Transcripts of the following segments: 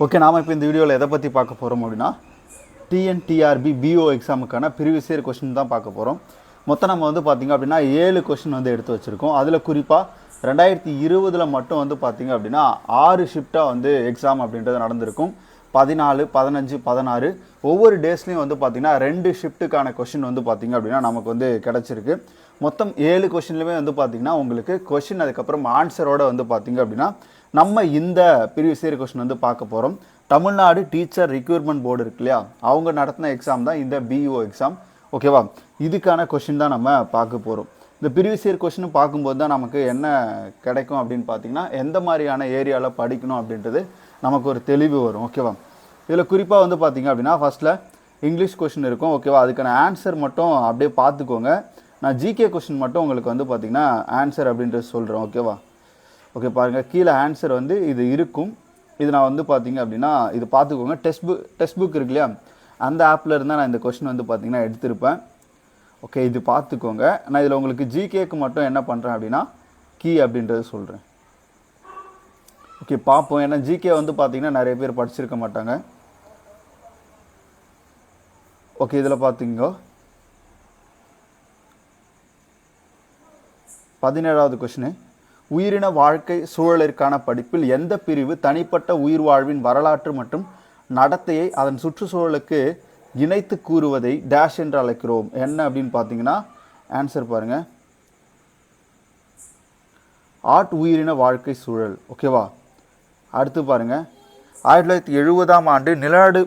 Okay நாம் இப்போ இந்த வீடியோவில் எதை பற்றி பார்க்க போகிறோம் அப்படின்னா டிஎன்டிஆர்பி பிஓ எக்ஸாமுக்கான ப்ரீவியஸ் இயர் கொஷின் தான் பார்க்க போகிறோம் மொத்தம் நம்ம வந்து பார்த்திங்க அப்படின்னா ஏழு கொஷின் வந்து எடுத்து வச்சுருக்கோம். அதில் குறிப்பாக ரெண்டாயிரத்தி இருபதில் மட்டும் வந்து பார்த்திங்க அப்படின்னா ஆறு ஷிஃப்டாக வந்து எக்ஸாம் அப்படின்றது நடந்திருக்கும். பதினாலு பதினஞ்சு பதினாறு ஒவ்வொரு டேஸ்லையும் வந்து பார்த்திங்கன்னா ரெண்டு ஷிஃப்ட்டுக்கான கொஷின் வந்து பார்த்திங்க அப்படின்னா நமக்கு வந்து கிடச்சிருக்கு. மொத்தம் ஏழு கொஷின்லேயுமே வந்து பார்த்திங்கன்னா உங்களுக்கு கொஷின் அதுக்கப்புறம் ஆன்சரோடு வந்து பார்த்திங்க அப்படின்னா நம்ம இந்த ப்ரீவியஸ் இயர் கொஷின் வந்து பார்க்க போகிறோம் தமிழ்நாடு டீச்சர் ரிக்யூர்மெண்ட் போர்டு இருக்கு இல்லையா? அவங்க நடத்தின எக்ஸாம் தான் இந்த பிஇஓ எக்ஸாம் ஓகேவா இதுக்கான கொஷின் தான் நம்ம பார்க்க போகிறோம் இந்த ப்ரீவியஸ் இயர் கொஷின் பார்க்கும்போது தான் நமக்கு என்ன கிடைக்கும் அப்படின்னு பார்த்தீங்கன்னா எந்த மாதிரியான ஏரியாவில் படிக்கணும் அப்படின்றது நமக்கு ஒரு தெளிவு வரும். ஓகேவா இதில் குறிப்பாக வந்து பார்த்தீங்க அப்படின்னா ஃபஸ்ட்டில் இங்கிலீஷ் கொஷின் இருக்கும். ஓகேவா அதுக்கான ஆன்சர் மட்டும் அப்படியே பார்த்துக்கோங்க. நான் ஜிகே கொஷின் மட்டும் உங்களுக்கு வந்து பார்த்தீங்கன்னா ஆன்சர் அப்படின்றது சொல்கிறேன் ஓகேவா ஓகே பாருங்கள் கீழே ஆன்சர் வந்து இது இருக்கும். இது நான் வந்து பார்த்தீங்க அப்படின்னா இது பார்த்துக்கோங்க. டெக்ஸ்ட் புக் டெக்ஸ்ட் புக் இருக்கு இல்லையா? அந்த ஆப்பில் இருந்தால் நான் இந்த கொஷின் வந்து பார்த்தீங்கன்னா எடுத்திருப்பேன். ஓகே இது பார்த்துக்கோங்க. நான் இதில் உங்களுக்கு ஜிகேக்கு மட்டும் என்ன பண்ணுறேன் அப்படின்னா கீ அப்படின்றது சொல்கிறேன் ஓகே பார்ப்போம். ஏன்னா ஜிகே வந்து பார்த்தீங்கன்னா நிறைய பேர் படிச்சிருக்க மாட்டாங்க. ஓகே இதில் பார்த்தீங்க பதினேழாவது கொஷினு உயிரின வாழ்க்கை சூழலிற்கான படிப்பில் எந்த பிரிவு தனிப்பட்ட உயிர் வாழ்வின் வரலாற்று மற்றும் நடத்தையை அதன் சுற்றுச்சூழலுக்கு இணைத்து கூறுவதை டேஷ் என்று அழைக்கிறோம். என்ன அப்படின்னு பார்த்தீங்கன்னா ஆன்சர் பாருங்க. ஆர்ட் உயிரின வாழ்க்கை சூழல். ஓகேவா அடுத்து பாருங்க. ஆயிரத்தி தொள்ளாயிரத்தி எழுபதாம் ஆண்டு நிலநடு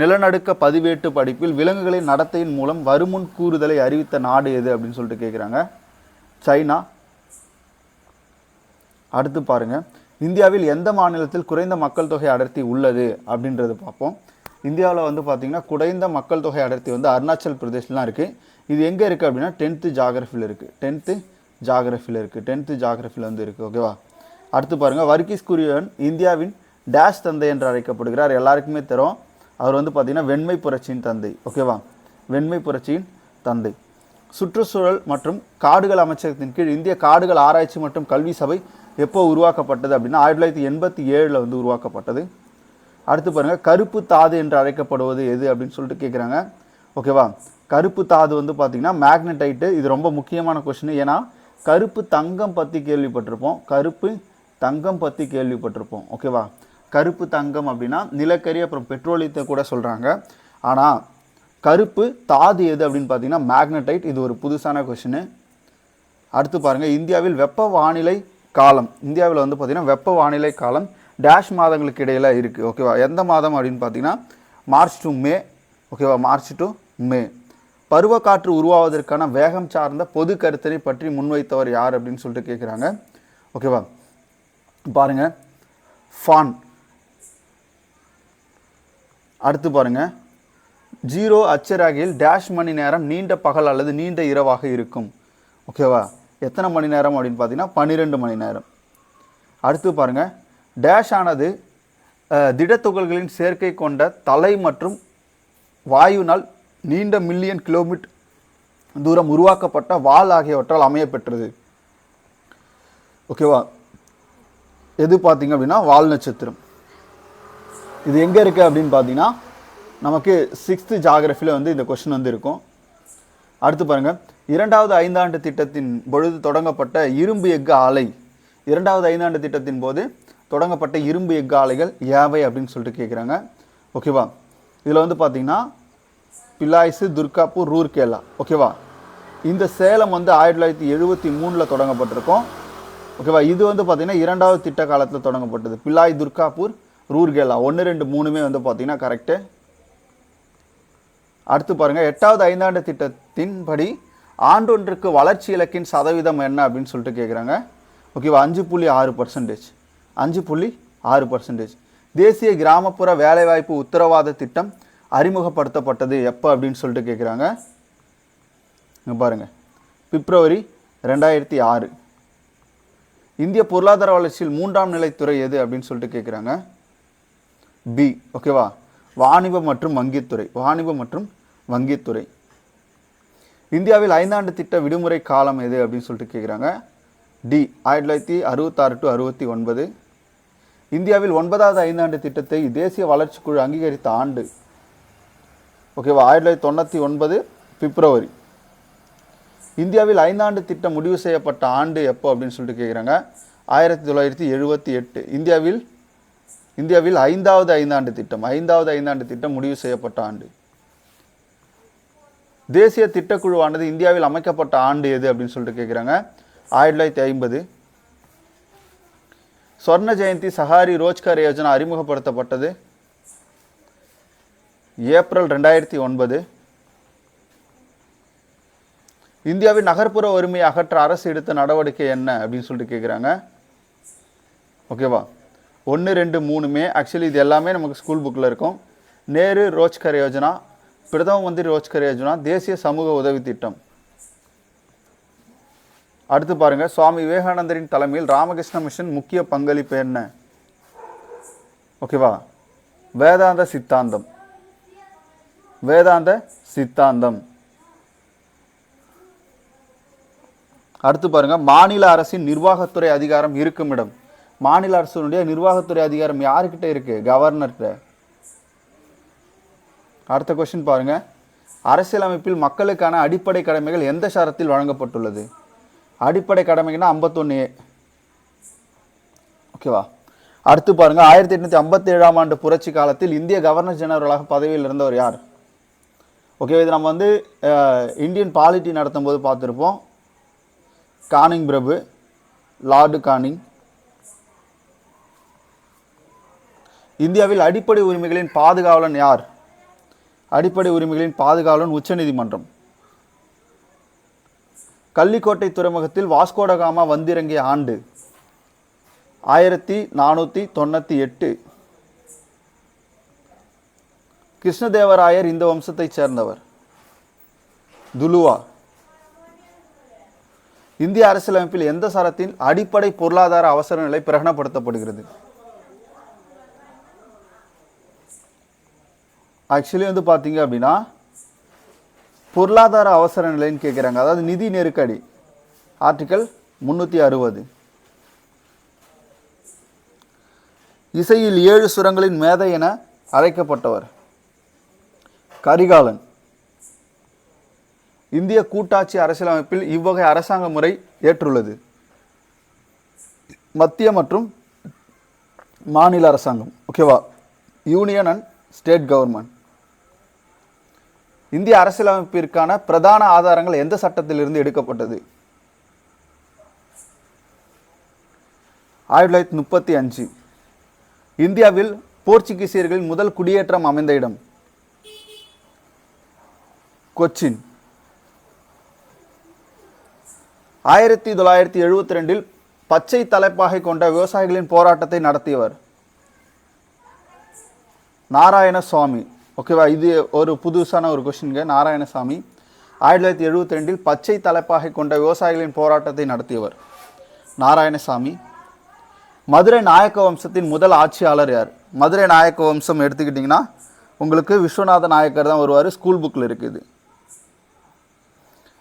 நிலநடுக்க பதிவேட்டு படிப்பில் விலங்குகளின் நடத்தையின் மூலம் வருமுன் கூறுதலை அறிவித்த நாடு எது அப்படின்னு சொல்லிட்டு கேட்குறாங்க சைனா. அடுத்து பாருங்கள் இந்தியாவில் எந்த மாநிலத்தில் குறைந்த மக்கள் தொகை அடர்த்தி உள்ளது அப்படின்றது பார்ப்போம். இந்தியாவில் வந்து பார்த்திங்கன்னா குறைந்த மக்கள் தொகை அடர்த்தி வந்து அருணாச்சல் பிரதேஷ்லாம் இருக்குது இது எங்கே இருக்குது அப்படின்னா டென்த்து ஜாகிரஃபியில் இருக்குது டென்த்து ஜாகிரஃபியில் இருக்குது டென்த்து ஜாகிரஃபியில் வந்து இருக்குது ஓகேவா அடுத்து பாருங்கள் வர்கீஸ் குரியன் இந்தியாவின் டேஷ் தந்தை என்று அழைக்கப்படுகிறார். எல்லாருக்குமே தரும் அவர் வந்து பார்த்திங்கன்னா வெண்மை புரட்சியின் தந்தை. ஓகேவா வெண்மை புரட்சியின் தந்தை. சுற்றுச்சூழல் மற்றும் காடுகள் அமைச்சகத்தின் கீழ் இந்திய காடுகள் ஆராய்ச்சி மற்றும் கல்வி சபை எப்போ உருவாக்கப்பட்டது அப்படின்னா ஆயிரத்தி தொள்ளாயிரத்தி எண்பத்தி ஏழில் வந்து உருவாக்கப்பட்டது. அடுத்து பாருங்கள் கருப்பு தாது என்று அழைக்கப்படுவது எது அப்படின்னு சொல்லிட்டு கேட்குறாங்க ஓகேவா? கருப்பு தாது வந்து பார்த்திங்கன்னா மேக்னடைட்டு இது ரொம்ப முக்கியமான கொஷின் ஏன்னா கருப்பு தங்கம் பற்றி கேள்விப்பட்டிருப்போம். கருப்பு தங்கம் பற்றி கேள்விப்பட்டிருப்போம். ஓகேவா? கருப்பு தங்கம் அப்படின்னா நிலக்கரி அப்புறம் பெட்ரோலியத்தை கூட சொல்கிறாங்க ஆனால் கருப்பு தாது எது அப்படின்னு பார்த்தீங்கன்னா மேக்னடைட் இது ஒரு புதுசான கொஷின் அடுத்து பாருங்கள் இந்தியாவில் வெப்ப வானிலை காலம். இந்தியாவில் வந்து பார்த்திங்கன்னா வெப்ப வானிலை காலம் டேஷ் மாதங்களுக்கு இடையில் இருக்குது ஓகேவா எந்த மாதம் அப்படின்னு பார்த்தீங்கன்னா மார்ச் டு மே ஓகேவா மார்ச் டு மே பருவக்காற்று உருவாவதற்கான வேகம் சார்ந்த பொது கருத்தனை பற்றி முன்வைத்தவர் யார் அப்படின்னு சொல்லிட்டு கேட்குறாங்க ஓகேவா பாருங்கள் ஃபான் அடுத்து பாருங்கள் ஜீரோ அச்சராகியில் டேஷ் மணி நேரம் நீண்ட பகல் அல்லது நீண்ட இரவாக இருக்கும். ஓகேவா எத்தனை மணி நேரம் அப்படின்னு பார்த்தீங்கன்னா பன்னிரெண்டு மணி நேரம். அடுத்து பாருங்கள் டேஷ் ஆனது திடத்துகள்களின் சேர்க்கை கொண்ட தலை மற்றும் வாயுனால் நீண்ட மில்லியன் கிலோமீட்டர் தூரம் உருவாக்கப்பட்ட வால் ஆகியவற்றால் அமையப்பெற்றது ஓகேவா? எது பார்த்தீங்க அப்படின்னா வால் நட்சத்திரம். இது எங்கே இருக்குது அப்படின்னு பார்த்தீங்கன்னா நமக்கு சிக்ஸ்த்து ஜாகிரஃபியில் வந்து இந்த கொஷின் வந்து இருக்கும். அடுத்து பாருங்கள் இரண்டாவது ஐந்தாண்டு திட்டத்தின் பொழுது தொடங்கப்பட்ட இரும்பு எஃகு ஆலை. இரண்டாவது ஐந்தாண்டு திட்டத்தின் போது தொடங்கப்பட்ட இரும்பு எஃகு ஆலைகள் யாவை அப்படின்னு சொல்லிட்டு கேட்குறாங்க ஓகேவா இதில் வந்து பார்த்தீங்கன்னா பிலாய்ஸு துர்காப்பூர் ரூர்கேலா ஓகேவா இந்த சேலம் வந்து ஆயிரத்தி தொள்ளாயிரத்தி எழுபத்தி மூணில் தொடங்கப்பட்டிருக்கும். ஓகேவா இது வந்து பார்த்திங்கன்னா இரண்டாவது திட்ட காலத்தில் தொடங்கப்பட்டது. பிலாய் துர்காப்பூர் ரூர்கேலா ஒன்று ரெண்டு மூணுமே வந்து பார்த்திங்கன்னா கரெக்டு அடுத்து பாருங்கள் எட்டாவது ஐந்தாண்டு திட்டத்தின் படி ஆண்டொன்றுக்கு வளர்ச்சி இலக்கின் சதவீதம் என்ன அப்படின்னு சொல்லிட்டு கேட்குறாங்க ஓகேவா அஞ்சு புள்ளி ஆறு பர்சன்டேஜ் அஞ்சு புள்ளி ஆறு பர்சன்டேஜ் தேசிய கிராமப்புற வேலைவாய்ப்பு உத்தரவாத திட்டம் அறிமுகப்படுத்தப்பட்டது எப்போ அப்படின்னு சொல்லிட்டு கேட்குறாங்க பாருங்கள் பிப்ரவரி ரெண்டாயிரத்தி ஆறு. இந்திய பொருளாதார வளர்ச்சியில் மூன்றாம் நிலைத்துறை எது அப்படின்னு சொல்லிட்டு கேட்குறாங்க பி ஓகேவா வாணிபம் மற்றும் வங்கித்துறை வாணிபம் மற்றும் வங்கித்துறை இந்தியாவில் ஐந்தாண்டு திட்ட விடுமுறை காலம் எது அப்படின்னு சொல்லிட்டு கேட்குறாங்க டி ஆயிரத்தி தொள்ளாயிரத்தி அறுபத்தாறு டு அறுபத்தி ஒன்பது. இந்தியாவில் ஒன்பதாவது ஐந்தாண்டு திட்டத்தை தேசிய வளர்ச்சிக்குழு அங்கீகரித்த ஆண்டு. ஓகேவா ஆயிரத்தி தொள்ளாயிரத்தி தொண்ணூற்றி ஒன்பது பிப்ரவரி. இந்தியாவில் ஐந்தாண்டு திட்டம் முடிவு செய்யப்பட்ட ஆண்டு எப்போ அப்படின்னு சொல்லிட்டு கேட்குறாங்க ஆயிரத்தி தொள்ளாயிரத்தி எழுபத்தி எட்டு. இந்தியாவில் இந்தியாவில் ஐந்தாவது ஐந்தாண்டு திட்டம் ஐந்தாவது ஐந்தாண்டு திட்டம் முடிவு செய்யப்பட்ட ஆண்டு. தேசிய திட்டக்குழுவானது இந்தியாவில் அமைக்கப்பட்ட ஆண்டு எது அப்படின்னு சொல்லிட்டு கேட்குறாங்க ஆயிரத்தி தொள்ளாயிரத்தி ஐம்பது. ஸ்வர்ண ஜெயந்தி சஹாரி ரோஜ்கார் யோஜனா அறிமுகப்படுத்தப்பட்டது. ஏப்ரல் ரெண்டாயிரத்தி ஒன்பது. இந்தியாவின் நகர்ப்புற வறுமையை அகற்ற அரசு எடுத்த நடவடிக்கை என்ன அப்படின்னு சொல்லிட்டு கேட்குறாங்க ஓகேவா ஒன்று ரெண்டு மூணுமே ஆக்சுவலி இது எல்லாமே நமக்கு ஸ்கூல் புக்கில் இருக்கும். நேரு ரோஜ்கர் யோஜனா பிரதம மந்திரி ரோஜ்கர் யோஜனா தேசிய சமூக உதவி திட்டம். அடுத்து பாருங்கள் சுவாமி விவேகானந்தரின் தலைமையில் ராமகிருஷ்ண மிஷன் முக்கிய பங்களிப்பு என்ன? ஓகேவா? வேதாந்த சித்தாந்தம். வேதாந்த சித்தாந்தம். அடுத்து பாருங்கள் மாநில அரசின் நிர்வாகத்துறை அதிகாரம் இருக்கும் இடம். மாநில அரசுடைய நிர்வாகத்துறை அதிகாரம் யாருக்கிட்ட இருக்குது கவர்னர்கிட்ட அடுத்த கொஸ்டின் பாருங்கள் அரசியலமைப்பில் மக்களுக்கான அடிப்படை கடமைகள் எந்த சாரத்தில் வழங்கப்பட்டுள்ளது? அடிப்படை கடமைகள்னா ஐம்பத்தொன்று ஓகேவா அடுத்து பாருங்கள் ஆயிரத்தி எட்நூத்தி ஐம்பத்தி ஏழாம் ஆண்டு புரட்சி காலத்தில் இந்திய கவர்னர் ஜெனரலாக பதவியில் இருந்தவர் யார்? ஓகே இது நம்ம வந்து இந்தியன் பாலிட்டி நடத்தும் போது பார்த்துருப்போம். கானிங் பிரபு லார்டு கானிங். இந்தியாவில் அடிப்படை உரிமைகளின் பாதுகாவலன் யார்? அடிப்படை உரிமைகளின் பாதுகாவலன் உச்சநீதிமன்றம். கள்ளிக்கோட்டை துறைமுகத்தில் வாஸ்கோடகாமா வந்திறங்கிய ஆண்டு ஆயிரத்தி நானூற்றி தொண்ணூற்றி எட்டு கிருஷ்ணதேவராயர் இந்த வம்சத்தைச் சேர்ந்தவர். துலுவா. இந்திய அரசியலமைப்பில் எந்த சரத்தின் அடிப்படை பொருளாதார அவசர நிலை பிரகடனப்படுத்தப்படுகிறது? ஆக்சுவலி வந்து பார்த்தீங்க அப்படின்னா பொருளாதார அவசர நிலைன்னு கேட்குறாங்க அதாவது நிதி நெருக்கடி. ஆர்டிக்கல் முந்நூற்றி அறுபது. இசையில் ஏழு சுரங்களின் மேதை என அழைக்கப்பட்டவர். கரிகாலன். இந்திய கூட்டாட்சி அரசியலமைப்பில் இவ்வகை அரசாங்க முறை ஏற்றுள்ளது. மத்திய மற்றும் மாநில அரசாங்கம். ஓகேவா யூனியன் அண்ட் ஸ்டேட் கவர்மெண்ட் இந்திய அரசியலமைப்பிற்கான பிரதான ஆதாரங்கள் எந்த சட்டத்திலிருந்து எடுக்கப்பட்டது? ஆயிரத்தி தொள்ளாயிரத்தி முப்பத்தி அஞ்சு. இந்தியாவில் போர்ச்சுகீசியர்களின் முதல் குடியேற்றம் அமைந்த இடம்? கொச்சின். ஆயிரத்தி தொள்ளாயிரத்தி எழுபத்தி ரெண்டில் பச்சை தலைப்பாகை கொண்ட விவசாயிகளின் போராட்டத்தை நடத்தியவர். நாராயணசுவாமி ஓகேவா இது ஒரு புதுசான ஒரு கொஷின்ங்க நாராயணசாமி ஆயிரத்தி தொள்ளாயிரத்தி எழுபத்தி ரெண்டில் பச்சை தலைப்பாகை கொண்ட விவசாயிகளின் போராட்டத்தை நடத்தியவர் நாராயணசாமி. மதுரை நாயக்க வம்சத்தின் முதல் ஆட்சியாளர் யார்? மதுரை நாயக்க வம்சம் எடுத்துக்கிட்டிங்கன்னா உங்களுக்கு விஸ்வநாத நாயக்கர் தான் வருவார். ஸ்கூல் புக்கில் இருக்குது.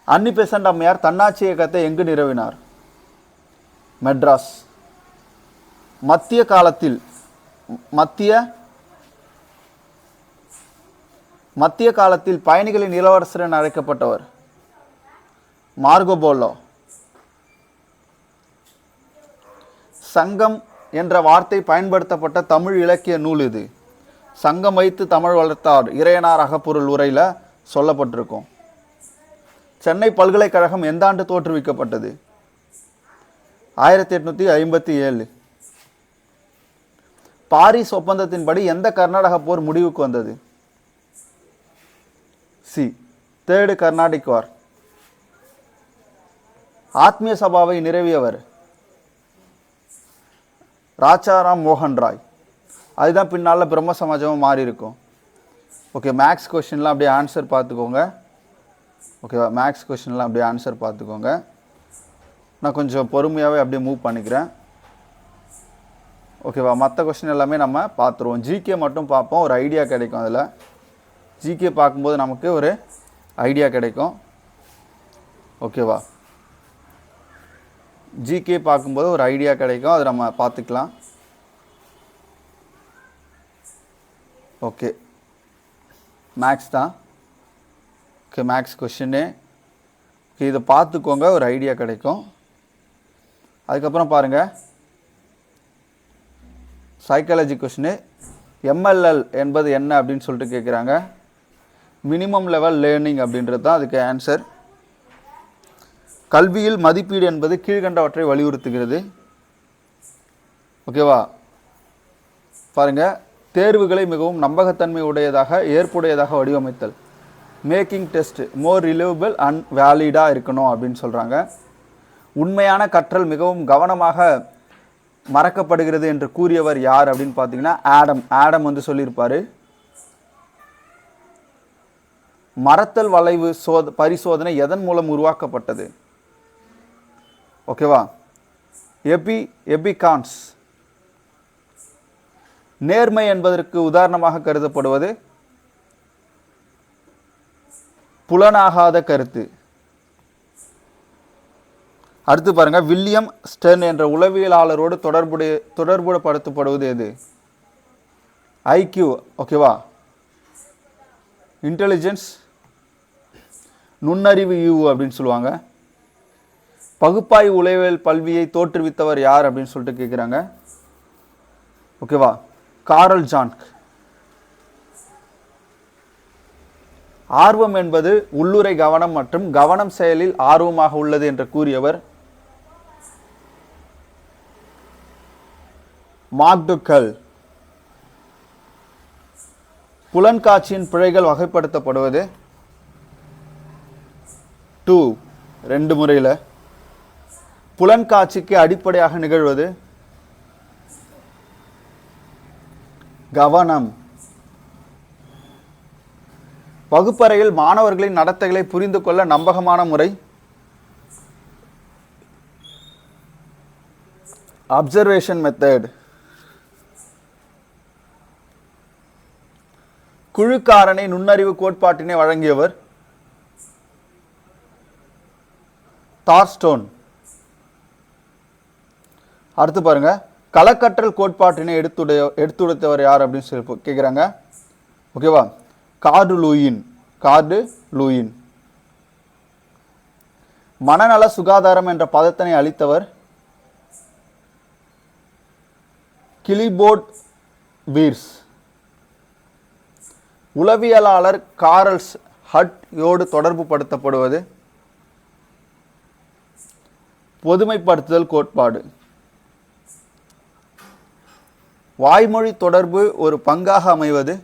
அன்னி பெசன்ட் அம்மையார் தன்னாட்சி இயக்கத்தை எங்கு நிறுவினார்? மெட்ராஸ். மத்திய காலத்தில் மத்திய மத்திய காலத்தில் பயணிகளின் இளவரசர் என அழைக்கப்பட்டவர் மார்கோபோலோ சங்கம் என்ற வார்த்தை பயன்படுத்தப்பட்ட தமிழ் இலக்கிய நூல் இது. சங்கம் வைத்து தமிழ் வளர்த்தார் இறையனார் அகப்பொருள் உரையில் சொல்லப்பட்டிருக்கும். சென்னை பல்கலைக்கழகம் எந்த ஆண்டு தோற்றுவிக்கப்பட்டது? ஆயிரத்தி எட்நூற்றி ஐம்பத்தி ஏழு. பாரிஸ் ஒப்பந்தத்தின்படி எந்த கர்நாடக போர் முடிவுக்கு வந்தது? C third Carnatic war. Atmiya சபாவை நிறுவியவர் ராஜாராம் மோகன் ராய். அதுதான் பின்னால் பிரம்ம சமாஜமாக மாறி இருக்கும் ஓகே மேக்ஸ் கொஷின்லாம் அப்படியே ஆன்சர் பார்த்துக்கோங்க. ஓகேவா மேக்ஸ் கொஷின்லாம் அப்படியே ஆன்சர் பார்த்துக்கோங்க. நான் கொஞ்சம் பொறுமையாகவே அப்படியே மூவ் பண்ணிக்கிறேன். ஓகேவா மற்ற கொஷின் எல்லாமே நம்ம பார்த்துருவோம். ஜிகே மட்டும் பார்ப்போம் ஒரு ஐடியா கிடைக்கும் அதில். ஜிகே பார்க்கும்போது நமக்கு ஒரு ஐடியா கிடைக்கும். ஓகேவா ஜிகே பார்க்கும்போது ஒரு ஐடியா கிடைக்கும். அதை நம்ம பார்த்துக்கலாம். ஓகே மேக்ஸ் தான். ஓகே மேக்ஸ் கொஷின்னு ஓகே இதை பார்த்துக்கோங்க. ஒரு ஐடியா கிடைக்கும். அதுக்கப்புறம் பாருங்கள் சைக்காலஜி கொஷினு எம்எல்எல் என்பது என்ன அப்படின்னு சொல்லிட்டு கேட்குறாங்க. மினிமம் லெவல் லேர்னிங் அப்படின்றது தான் அதுக்கு ஆன்சர் கல்வியில் மதிப்பீடு என்பது கீழ்கண்டவற்றை வலியுறுத்துகிறது. ஓகேவா? பாருங்கள் தேர்வுகளை மிகவும் நம்பகத்தன்மை உடையதாக ஏற்புடையதாக வடிவமைத்தல். Making test more reliable and வேலிடாக இருக்கணும் அப்படின்னு சொல்கிறாங்க உண்மையான கற்றல் மிகவும் கவனமாக மறக்கப்படுகிறது என்று கூறியவர் யார் அப்படின்னு பார்த்தீங்கன்னா ஆடம். ஆடம் வந்து சொல்லியிருப்பார். மறத்தல் வளைவு சோத பரிசோதனை எதன் மூலம் உருவாக்கப்பட்டது? ஓகேவா? எபி எபிகான்ஸ். நேர்மை என்பதற்கு உதாரணமாக கருதப்படுவது புலனாகாத கருத்து. அடுத்து பாருங்க வில்லியம் ஸ்டெர்ன் என்ற உளவியலாளரோடு தொடர்புடைய தொடர்புபடுத்தப்படுவது எது? ஐக்யூ ஓகேவா? இன்டெலிஜென்ஸ் நுண்ணறிவு யூ அப்படின்னு சொல்லுவாங்க. பகுப்பாய்வு உளவியல் பல்வியை தோற்றுவித்தவர் யார் அப்படின்னு சொல்லிட்டு கேட்குறாங்க ஓகேவா காரல் ஜான்க். ஆர்வம் என்பது உள்ளுரை கவனம் மற்றும் கவனம் செயலில் ஆர்வமாக உள்ளது என்று கூறியவர் மாக்டுக்கல் புலன்காட்சியின் பிழைகள் வகைப்படுத்தப்படுவது டூ ரெண்டு முறையில். புலன்காட்சிக்கு அடிப்படையாக நிகழ்வது. கவனம். வகுப்பறையில் மாணவர்களின் நடத்தைகளை புரிந்து கொள்ள நம்பகமான முறை. அப்சர்வேஷன் மெத்தட் குழுக்காரனை நுண்ணறிவு கோட்பாட்டினை வழங்கியவர். தார்ஸ்டோன் அடுத்து பாருங்க. களக்கற்றல் கோட்பாட்டினை எடுத்துடைய எடுத்துடைத்தவர் யார் அப்படின்னு சொல்லி கேட்குறாங்க ஓகேவா கார்டு லூயின். கார்டு லூயின். மனநல சுகாதாரம் என்ற பதத்தினை அளித்தவர் கிளிபோர்ட் வீர்ஸ். உளவியலாளர் காரல்ஸ் ஹட் யோடு தொடர்பு படுத்தப்படுவது பொதுமைப்படுத்துதல் கோட்பாடு. வாய்மொழி தொடர்பு ஒரு பங்காக அமைவது.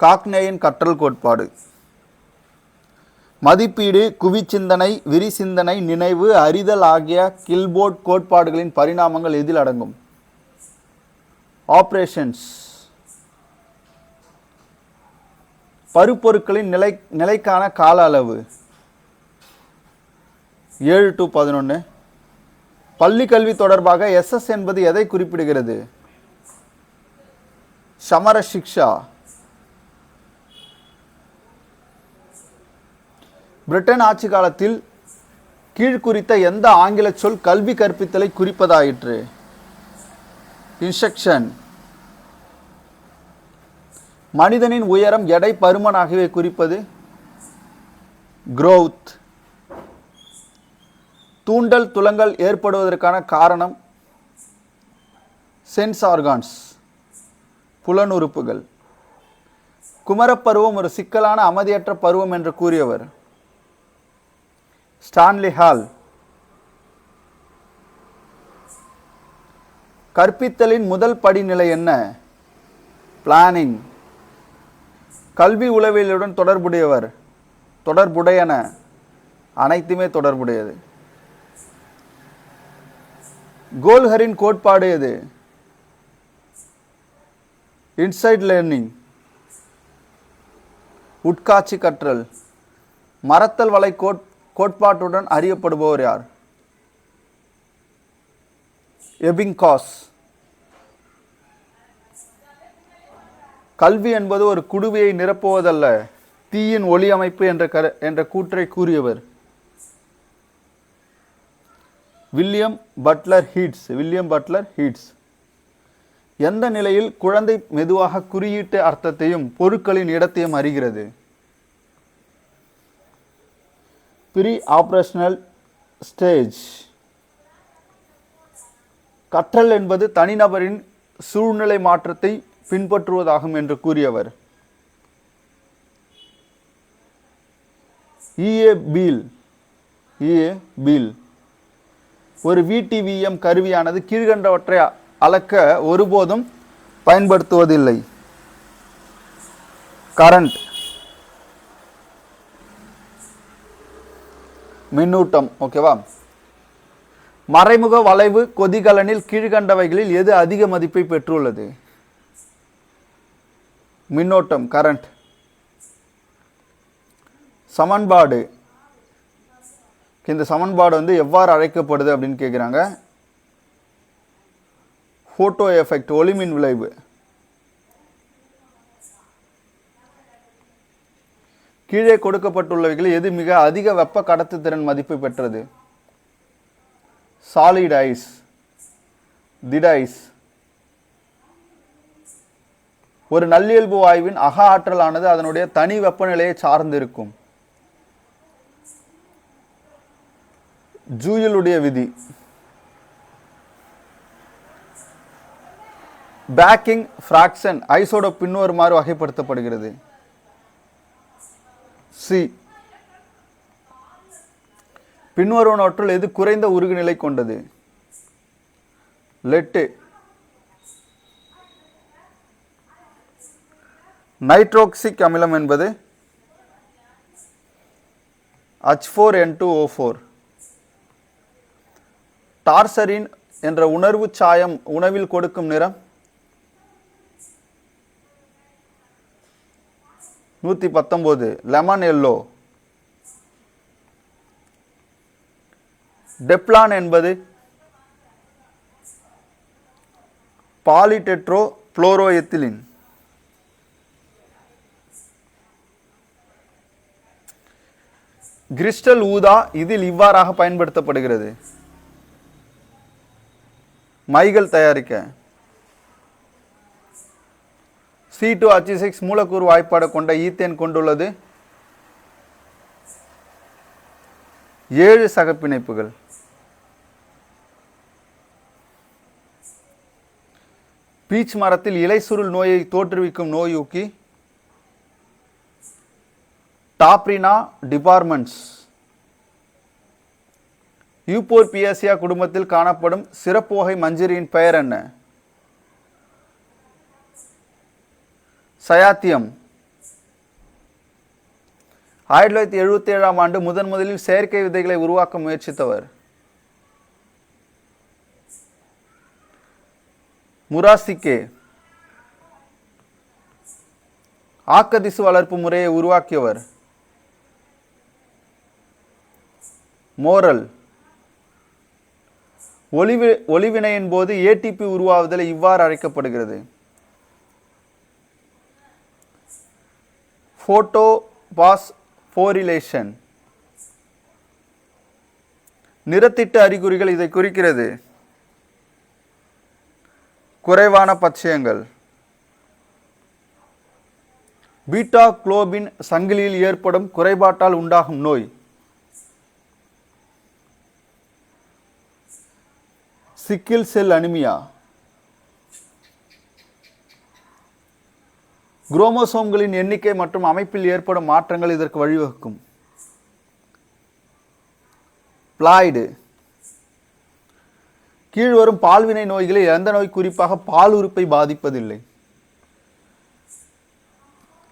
காக்னேயின் கற்றல் கோட்பாடு. மதிப்பீடு குவிச்சிந்தனை விரிசிந்தனை நினைவு அறிதல் ஆகிய கில்போர்ட் கோட்பாடுகளின் பரிணாமங்கள் எதில் அடங்கும்? ஆப்ரேஷன்ஸ். பருப்பொருட்களின் நிலை நிலைக்கான கால அளவு. ஏழு டு பதினொன்று பள்ளி கல்வி தொடர்பாக எஸ்எஸ் என்பது எதை குறிப்பிடுகிறது? சமர சிக்ஷா. பிரிட்டன் ஆட்சி காலத்தில் கீழ்குறித்த எந்த ஆங்கில சொல் கல்வி கற்பித்தலை குறிப்பதாயிற்று? இன்ஸ்ட்ரக்ஷன். மனிதனின் உயரம் எடை பருமன் ஆகியவை குறிப்பது? Growth. தூண்டல் துலங்கல் ஏற்படுவதற்கான காரணம் சென்ஸ் ஆர்கான்ஸ் புலனுறுப்புகள். குமரப்பருவம் ஒரு சிக்கலான அமைதியற்ற பருவம் என்று கூறியவர் ஸ்டான்லி ஹால். கற்பித்தலின் முதல் படிநிலை என்ன? பிளானிங். கல்வி உளவியலுடன் தொடர்புடையவர். தொடர்புடையன. அனைத்துமே தொடர்புடையது. கோல்ஹரின் கோட்பாடு எது? இன்சைட் லேர்னிங் உட்காட்சி கற்றல். மரத்தல் வலை கோட் கோட்பாட்டுடன் அறியப்படுபவர் யார்? எபிங்காஸ் கல்வி என்பது ஒரு குடுவையை நிரப்புவதல்ல தீயின் ஒளி அமைப்பு என்ற கரு என்ற கூற்றை கூறியவர். William Butler Yeats William Butler Yeats. எந்த நிலையில் குழந்தை மெதுவாக குறியீட்டு அர்த்தத்தையும் பொருட்களின் இடத்தையும் அறிகிறது? Pre operational stage. கற்றல் என்பது தனிநபரின் சூழ்நிலை மாற்றத்தை பின்பற்றுவதாகும் என்று கூறியவர். E A Peel E A Peel. ஒரு விடிவிஎம் கருவியானது கீழ்கண்டவற்றை அளக்க ஒருபோதும் பயன்படுத்துவதில்லை. கரண்ட் மின்னூட்டம் ஓகேவா மறைமுக வளைவு கொதிகலனில் கீழ்கண்டவைகளில் எது அதிக மதிப்பை பெற்றுள்ளது? மின்னோட்டம் கரண்ட் சமன்பாடு இந்த சமன்பாடு வந்து எவ்வாறு அழைக்கப்படுது அப்படின்னு கேட்குறாங்க ஃபோட்டோ எஃபெக்ட் ஒளிமின் விளைவு. கீழே கொடுக்கப்பட்டுள்ளவைகளில் எது மிக அதிக வெப்ப கடத்துத்திறன் மதிப்பு பெற்றது? சாலிட் ஐஸ் திட ஐஸ் ஒரு நல்லியல்பு வாயுவின் அக ஆற்றலானது அதனுடைய தனி வெப்பநிலையை சார்ந்திருக்கும். ஜூயலுடைய விதி. பேக்கிங் ஃப்ராக்ஷன் ஐசோட பின்வருமாறு வகைப்படுத்தப்படுகிறது. சி பின்வருவனவற்றுள் எது குறைந்த உருகுநிலை கொண்டது? லெட்டு. நைட்ரோக்சிக் அமிலம் என்பது H four N two O four டார்சரின் என்ற உணர்வு சாயம் உணவில் கொடுக்கும் நிறம்? நூற்றி பத்தொம்போது. லெமன் எல்லோ டெப்லான் என்பது பாலிடெட்ரோ புளோரோஎத்திலின் கிறிஸ்டல் ஊதா இதில் இவ்வாறாக பயன்படுத்தப்படுகிறது. மைகள் தயாரிக்க. சி டூ அச்சி சிக்ஸ் மூலக்கூறு வாய்ப்பாடு கொண்ட ஈத்தேன் கொண்டுள்ளது. ஏழு சகப்பிணைப்புகள். பீச் மரத்தில் இலை சுருள் நோயை தோற்றுவிக்கும் நோயூக்கி டாப்ரினா டிபார்ட்மெண்ட்ஸ். யூபோர்பியாசியா குடும்பத்தில் காணப்படும் சிறப்பு வகை மஞ்சரியின் பெயர் என்ன? சயாத்தியம். ஆயிரத்தி தொள்ளாயிரத்தி எழுபத்தி ஏழாம் ஆண்டு முதன் முதலில் செயற்கை விதைகளை உருவாக்க முயற்சித்தவர். முராசிக்கே. ஆக்கதிசு வளர்ப்பு முறையை உருவாக்கியவர். மோரல். ஒளிவி ஒளிவினையின் போது ஏடிபி உருவாவதில் இவ்வாறு அழைக்கப்படுகிறது. ஃபோட்டோ பாஸ் ஃபோரிலேஷன் நிறத்திட்ட அறிகுறிகள் இதை குறிக்கிறது. குறைவான பச்சையங்கள். பீட்டா குளோபின் சங்கிலியில் ஏற்படும் குறைபாட்டால் உண்டாகும் நோய். Sickle cell anaemia. குரோமோசோம்களின் எண்ணிக்கை மற்றும் அமைப்பில் ஏற்படும் மாற்றங்கள் இதற்கு வழிவகுக்கும். பிளாய்டு. கீழ்வரும் பால்வினை நோய்களில் எந்த நோய் குறிப்பாக பால் உறுப்பை பாதிப்பதில்லை.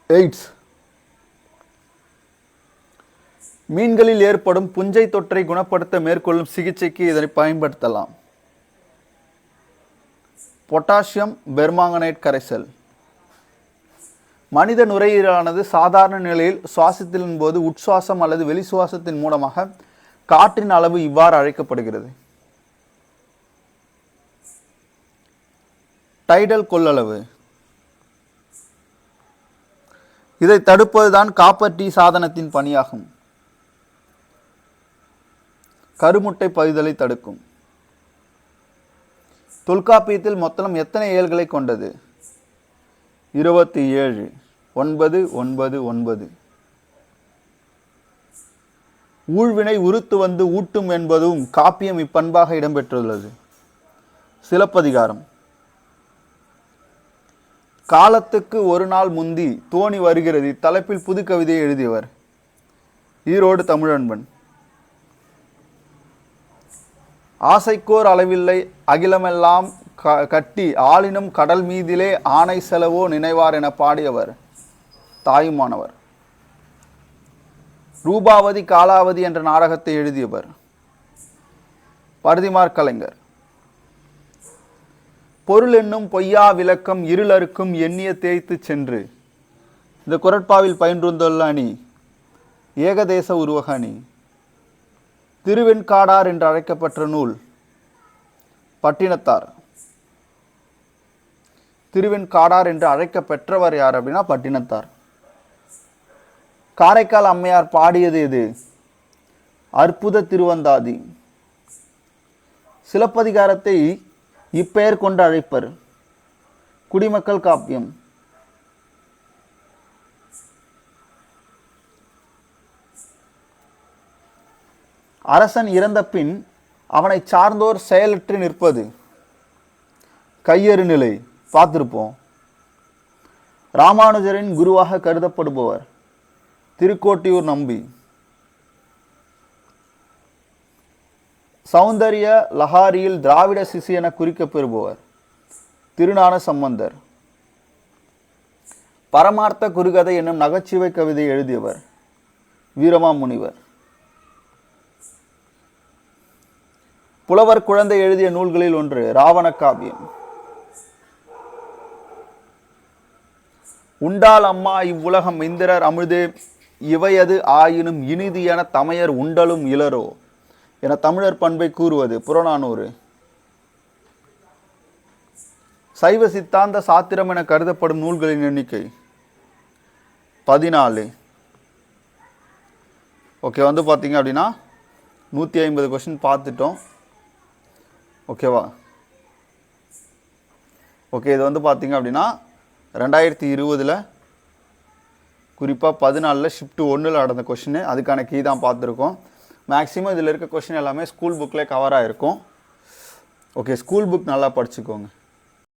எய்ட்ஸ். மீன்களில் ஏற்படும் புஞ்சை தொற்றை குணப்படுத்த மேற்கொள்ளும் சிகிச்சைக்கு இதனை பயன்படுத்தலாம். பொட்டாசியம் பெர்மாங்கனேட் கரைசல். மனித நுரையீரலானது சாதாரண நிலையில் சுவாசத்தின் போது உட்சுவாசம் அல்லது வெளிசுவாசத்தின் மூலமாக காற்றின் அளவு இவ்வாறு அழைக்கப்படுகிறது. டைடல் கொள்ளளவு. இதை தடுப்பதுதான் காப்பர் டீ சாதனத்தின் பணியாகும். கருமுட்டை பகுதலை தடுக்கும். தொல்காப்பியத்தில் மொத்தம் எத்தனை ஏழ்களை கொண்டது? இருபத்தி ஏழு. ஒன்பது ஒன்பது ஒன்பது. ஊழ்வினை உருத்து வந்து ஊட்டும் என்பதும் காப்பியம் இப்பண்பாக இடம்பெற்றுள்ளது. சிலப்பதிகாரம். காலத்துக்கு ஒரு நாள் முந்தி தோணி வருகிறது தலைப்பில் புது கவிதையை எழுதியவர் ஈரோடு தமிழன்பன். ஆசைக்கோர் அளவில்லை அகிலமெல்லாம் க கட்டி ஆளினும் கடல் மீதிலே ஆணை செலவோ நினைவார் என பாடியவர் தாயுமானவர். ரூபாவதி காலாவதி என்ற நாடகத்தை எழுதியவர் பரதிமார் கலைஞர். பொருள் என்னும் பொய்யா விளக்கம் இருளருக்கும் எண்ணிய தேய்த்து சென்று இந்த குரட்பாவில் பயின்றுந்துள்ள அணி ஏகதேச உருவக அணி. திருவெண்காடார் என்று அழைக்கப்பட்ட நூல் பட்டினத்தார். திருவெண்காடார் என்று அழைக்கப்பெற்றவர் யார் அப்படின்னா பட்டினத்தார். காரைக்கால் அம்மையார் பாடியது எது? அற்புத திருவந்தாதி. சிலப்பதிகாரத்தை இப்பெயர் கொண்டு அழைப்பர். குடிமக்கள் காப்பியம். அரசன் இறந்த பின் அவனை சார்ந்தோர் செயலற்று நிற்பது. கையறு நிலை பார்த்துருப்போம். ராமானுஜரின் குருவாக கருதப்படுபவர் திருக்கோட்டியூர் நம்பி. சௌந்தரிய லஹாரியில் திராவிட சிசு என குறிக்கப்பெறுபவர் திருநான சம்பந்தர். பரமார்த்த குருகதை என்னும் நகைச்சுவை கவிதை எழுதியவர் வீரமாமுனிவர். புலவர் குழந்தை எழுதிய நூல்களில் ஒன்று ராவண காவியம். உண்டால் அம்மா இவ்வுலகம் இந்திரர் அமிழ்து இவையது ஆயினும் இனிது என தமையர் உண்டலும் இளரோ என தமிழர் பண்பை கூறுவது. புறநானூறு. சைவ சித்தாந்த சாத்திரம் என கருதப்படும் நூல்களின் எண்ணிக்கை பதினாலு. ஓகே வந்து பார்த்தீங்க அப்படின்னா நூற்றி ஐம்பது கொஷின் பார்த்துட்டோம். ஓகேவா? ஓகே இது வந்து பார்த்தீங்க அப்படின்னா ரெண்டாயிரத்தி இருபதில் குறிப்பாக பதினாலில் ஷிஃப்ட் ஒன்றில் நடந்த கொஷின் அதுக்கான கீ தான் பார்த்துருக்கோம். மேக்ஸிமம் இதில் இருக்க கொஷின் எல்லாமே ஸ்கூல் புக்கில் கவர் ஆகிருக்கும் ஓகே ஸ்கூல் புக் நல்லா படிச்சுக்கோங்க.